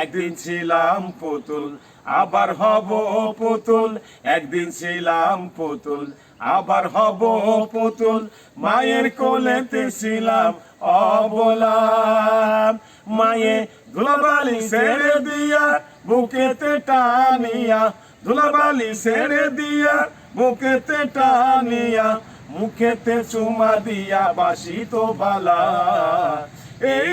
একদিন ছিলাম পুতুল, আবার হব পুতুল। একদিন ছিলাম পুতুল, আবার হব পুতুল। মায়ের কোলেতে ছিলাম অবলাম। মায়ে ধুলাবালি ছেড়ে দিয়া বুকেতে টানিয়া, ধুলাবালি ছেড়ে দিয়া বুকেতে টানিয়া, মুখেতে চুমা দিয়া বাসি তো বালা। এই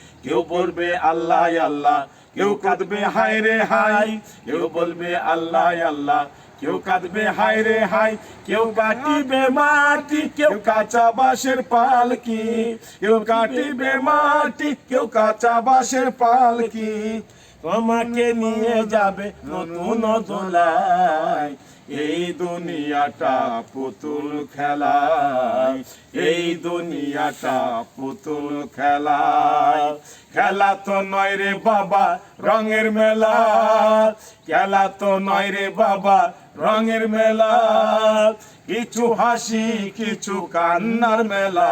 কেউ বলবে আল্লাহ আল্লাহ। কেউ কাঁদবে, হায় রে হাই কেউ বলবে আল্লাহ আল্লাহ। কেউ কাঁদবে হাই রে হাই কেউ কাটিবে মাটি, কেউ কাঁচা বাঁশের পালকি। কেউ কাটিবে মাটি, কেউ কাঁচা বাঁশের পালকি। তোমাকে নিয়ে যাবে নতুন দোলায় এই দুনিয়াটা পুতুল খেলায় এই দুনিয়াটা পুতুল খেলায় খেলা তো নয় রে বাবা, রঙের মেলা। খেলা তো নয় রে বাবা, রঙের মেলা। কিছু হাসি, কিছু কান্নার মেলা।